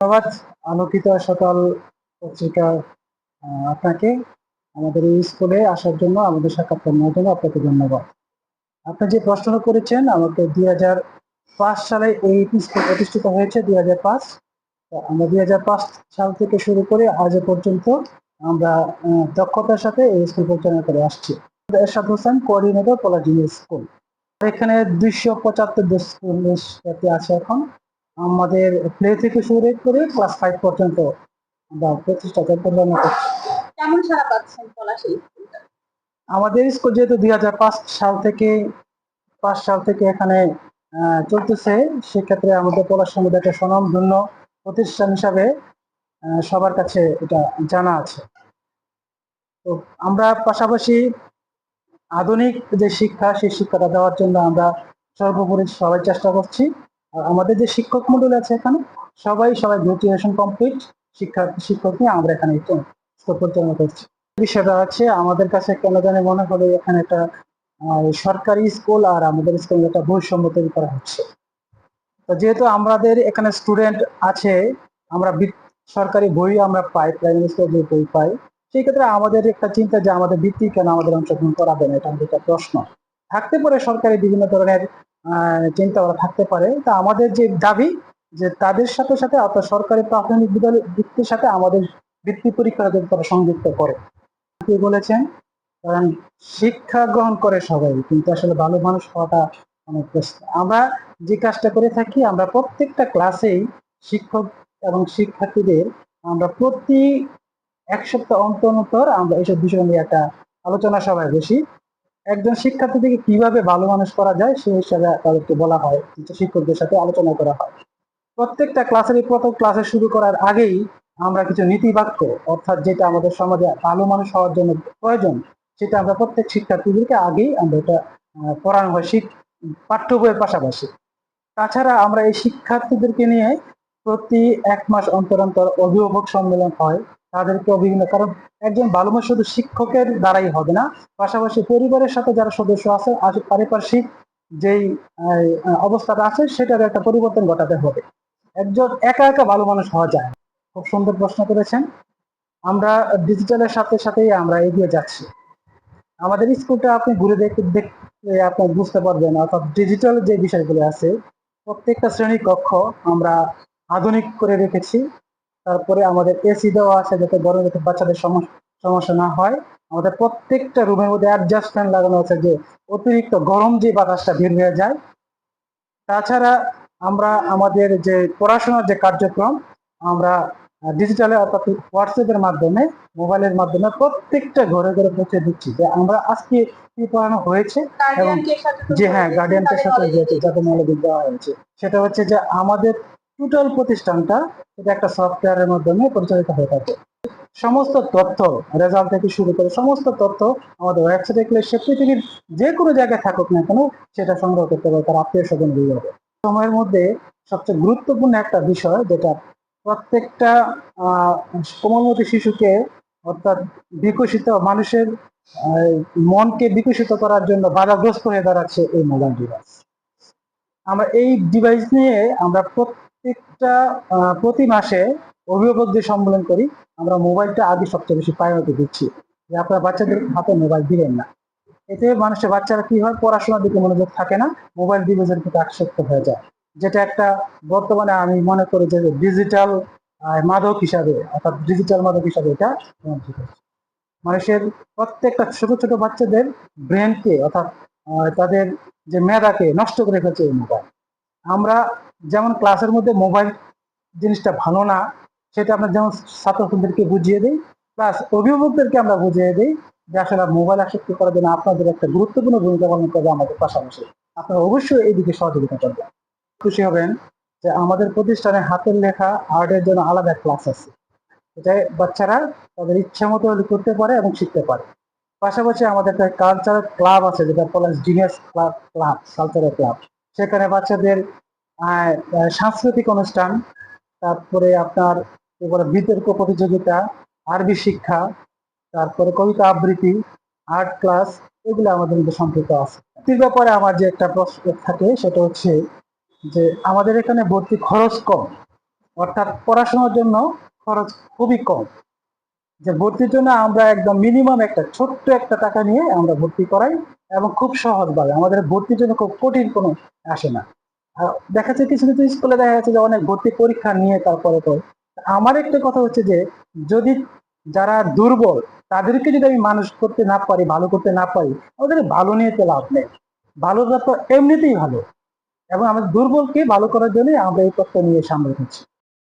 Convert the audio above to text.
ধন্যবাদ। আলোকিত সকাল পত্রিকা আপনাকে, আমাদের এই স্কুলে আসার জন্য, আমাদের সাক্ষাৎকার নেওয়ার জন্য আপনাকে ধন্যবাদ। আপনি যে প্রশ্ন করেছেন, আমাকে দুই হাজার পাঁচ সালে এই স্কুল প্রতিষ্ঠিত হয়েছে, দুই হাজার পাঁচ। আমরা দুই হাজার পাঁচ সাল থেকে শুরু করে আজ পর্যন্ত আমরা দক্ষতার সাথে এই স্কুল পরিচালনা করে আসছি। এরশাদ হোসেন কোঅর্ডিনেটর পলাজিনী স্কুল এখানে দুইশো পঁচাত্তর স্কুল আছে এখন। আমাদের প্লে থেকে শুরু করে ক্লাস ফাইভ পর্যন্ত আমরা প্রতিষ্ঠা পরিচালনা করছি। কেমন সারা পাচ্ছেন পলাশ? আমাদের স্কুল যেহেতু দুই হাজার পাঁচ সাল থেকে পাঁচ সাল থেকে এখানে চলতেছে সেক্ষেত্রে আমাদের পলাশ সমুদায় একটা স্বনামধন্য প্রতিষ্ঠান হিসাবে সবার কাছে এটা জানা আছে। তো আমরা পাশাপাশি আধুনিক যে শিক্ষা সেই শিক্ষাটা দেওয়ার জন্য আমরা সর্বোপরি সবাই চেষ্টা করছি। আমাদের যে শিক্ষক মন্ডল আছে এখানে, সবাই সবাই গ্রাজুয়েশন কমপ্লিট শিক্ষা শিক্ষক নিয়ে আমরা এখানে পরিচালনা করছি। বিষয়টা আছে আমাদের কাছে কেন জানি মনে হলো এখানে একটা সরকারি স্কুল আর আমাদের স্কুল একটা বৈষম্য তৈরি করা হচ্ছে। যেহেতু আমাদের এখানে স্টুডেন্ট আছে, আমরা সরকারি বই আমরা পাই প্রাইমারি স্কুল যে বই পাই, সেই ক্ষেত্রে আমাদের একটা চিন্তা যে আমাদের বৃত্তি কেন আমাদের অংশগ্রহণ করাবে না, এটা আমাদের একটা প্রশ্ন। থাকতে পারে সরকারি বিভিন্ন ধরনের চিন্তা ওরা থাকতে পারে। তা আমাদের যে দাবি, যে তাদের সাথে সাথে অর্থাৎ সরকারি প্রাথমিক বিদ্যালয় বৃত্তির সাথে আমাদের বৃত্তি পরীক্ষা যদি তারা সংযুক্ত করে। কি বলেছেন, কারণ শিক্ষা গ্রহণ করে সবাই, কিন্তু আসলে ভালো মানুষ হওয়াটা অনেক কষ্ট। আমরা যে কাজটা করে থাকি, আমরা প্রত্যেকটা ক্লাসেই শিক্ষক এবং শিক্ষার্থীদের আমরা প্রতি এক সপ্তাহ অন্তর অন্তর আমরা এইসব বিষয় নিয়ে একটা আলোচনা সভায় বসি। একজন শিক্ষার্থী কীভাবে ভালো মানুষ করা যায়, সেই হিসাবে তাদেরকে বলা হয় শিক্ষকদের সাথে আলোচনা করা হয়। প্রত্যেকটা ক্লাসের প্রথম ক্লাসে শুরু করার আগেই আমরা কিছু নীতিবাক্য, অর্থাৎ যেটা আমাদের সমাজে ভালো মানুষ হওয়ার জন্য প্রয়োজন, সেটা আমরা প্রত্যেক শিক্ষার্থীদেরকে আগেই আমরা এটা পড়ানো হয় শিখ, পাঠ্য বইয়ের পাশাপাশি। তাছাড়া আমরা এই শিক্ষার্থীদেরকে নিয়ে প্রতি এক মাস অন্তর অন্তর অভিভাবক সম্মেলন হয়। তাদেরকে বিভিন্ন, কারণ একজন ভালো মানুষ শুধু শিক্ষকের দ্বারাই হবে না, পাশাপাশি পরিবারের সাথে যারা সদস্য আছে পারিপার্শ্বিক যেই অবস্থাটা আছে সেটার একটা পরিবর্তন ঘটাতে হবে। একজন একা একা ভালো মানুষ হওয়া যায় খুব সুন্দর প্রশ্ন করেছেন। আমরা ডিজিটালের সাথে সাথেই আমরা এগিয়ে যাচ্ছি। আমাদের স্কুলটা আপনি ঘুরে দেখতে দেখতে আপনি বুঝতে পারবেন, অর্থাৎ ডিজিটাল যে বিষয়গুলো আছে, প্রত্যেকটা শ্রেণি কক্ষ আমরা আধুনিক করে রেখেছি। তারপরে আমাদের এসি দেওয়া আছে যাতে গরমে যাতে বাচ্চাদের সমস্যা না হয়। আমাদের প্রত্যেকটা রুমের মধ্যে অ্যাডজাস্ট ফ্যান লাগানো আছে যে অতিরিক্ত গরম যে বাতাসটা বের হয়ে যায়। তাছাড়া আমরা আমাদের যে পড়াশোনার যে কার্যক্রম আমরা ডিজিটালে অর্থাৎ হোয়াটসঅ্যাপের মাধ্যমে মোবাইলের মাধ্যমে প্রত্যেকটা ঘরে ঘরে পৌঁছে দিচ্ছি যে আমরা আজকে কি পড়ানো হয়েছে এবং যে হ্যাঁ গার্ডিয়ানদের সাথে যাতে নলেজ দেওয়া হয়েছে। সেটা হচ্ছে যে আমাদের টোটাল প্রতিষ্ঠানটা এটা একটা সফটওয়্যারের মাধ্যমে পরিচালিত হয়ে থাকে। সমস্ত তথ্য রেজাল্ট থেকে শুরু করে সমস্ত তথ্য আমাদের ওয়েবসাইটে গেলে সে পৃথিবীর যে কোনো জায়গায় থাকুক না কেন সেটা সংগ্রহ করতে পারে তার আত্মীয় স্বজন বিভাগে সময়ের মধ্যে সবচেয়ে গুরুত্বপূর্ণ একটা বিষয় যেটা প্রত্যেকটা কোমলমতি শিশুকে অর্থাৎ বিকশিত মানুষের মনকে বিকশিত করার জন্য বাধাগ্রস্ত হয়ে দাঁড়াচ্ছে এই মোবাইল ডিভাইস আমরা এই ডিভাইস নিয়ে আমরা প্রত্যেকটা প্রতি মাসে অভিভাবকদের সম্মেলন করি। আমরা মোবাইলটা আগে সবচেয়ে বেশি প্রায়োরিটি দিচ্ছি। যে আপনার বাচ্চাদের হাতে মোবাইল দিবেন না। এতে মানুষের বাচ্চারা কি হয়, পড়াশোনার দিকে মনোযোগ থাকে না, মোবাইল ডিভাইসের প্রতি আসক্ত হয়ে যায়। যেটা একটা বর্তমানে আমি মনে করি যে ডিজিটাল মাদক হিসাবে, অর্থাৎ ডিজিটাল মাদক হিসাবে এটা মানুষের প্রত্যেকটা ছোট ছোট বাচ্চাদের ব্রেনকে অর্থাৎ তাদের যে মেধাকে নষ্ট করে ফেলছে এই মোবাইল। আমরা যেমন ক্লাসের মধ্যে মোবাইল জিনিসটা ভালো না, সেটা আমরা যেমন ছাত্রছাত্রীদেরকে বুঝিয়ে দিই প্লাস অভিভাবকদেরকে আমরা বুঝিয়ে দিই যে আসলে মোবাইল আসক্তি করার জন্য আপনাদের একটা গুরুত্বপূর্ণ ভূমিকা পালন করবে আমাদের পাশাপাশি। আপনারা অবশ্যই এই দিকে সহযোগিতা করবেন। খুশি হবেন যে আমাদের প্রতিষ্ঠানে হাতের লেখা আর্টের জন্য আলাদা ক্লাস আছে। এটাই বাচ্চারা তাদের ইচ্ছা মতো করতে পারে এবং শিখতে পারে। পাশাপাশি আমাদের একটা কালচারাল ক্লাব আছে, যেটা Palash genius club club cultural club সেখানে বাচ্চাদের সাংস্কৃতিক অনুষ্ঠান, তারপরে আপনার এবারে বিতর্ক প্রতিযোগিতা, আরবি শিক্ষা, তারপরে কবিতা আবৃত্তি, আর্ট ক্লাস, এগুলো আমাদের মধ্যে সম্পৃক্ত আছে। এর ব্যাপারে আমার যে একটা প্রশ্ন থাকে, সেটা হচ্ছে যে আমাদের এখানে ভর্তি খরচ কম, অর্থাৎ পড়াশোনার জন্য খরচ খুবই কম। যে ভর্তির জন্য আমরা একদম মিনিমাম একটা ছোট্ট একটা টাকা নিয়ে আমরা ভর্তি করাই এবং খুব সহজভাবে আমাদের ভর্তির জন্য খুব কঠিন কোনো আসে না। দেখা যাচ্ছে কিছু কিছু স্কুলে দেখা যাচ্ছে যে অনেক ভর্তি পরীক্ষা নিয়ে তারপরে তো আমার একটা কথা হচ্ছে যে, যদি যারা দুর্বল, তাদেরকে যদি আমি মানুষ করতে না পারি, ভালো করতে না পারি, আমাদের ভালো নিয়ে তো লাভ নেই। ভালোটা তো এমনিতেই ভালো। এবং আমাদের দুর্বলকে ভালো করার জন্য আমরা এই তত্ত্ব নিয়ে সামনে দিচ্ছি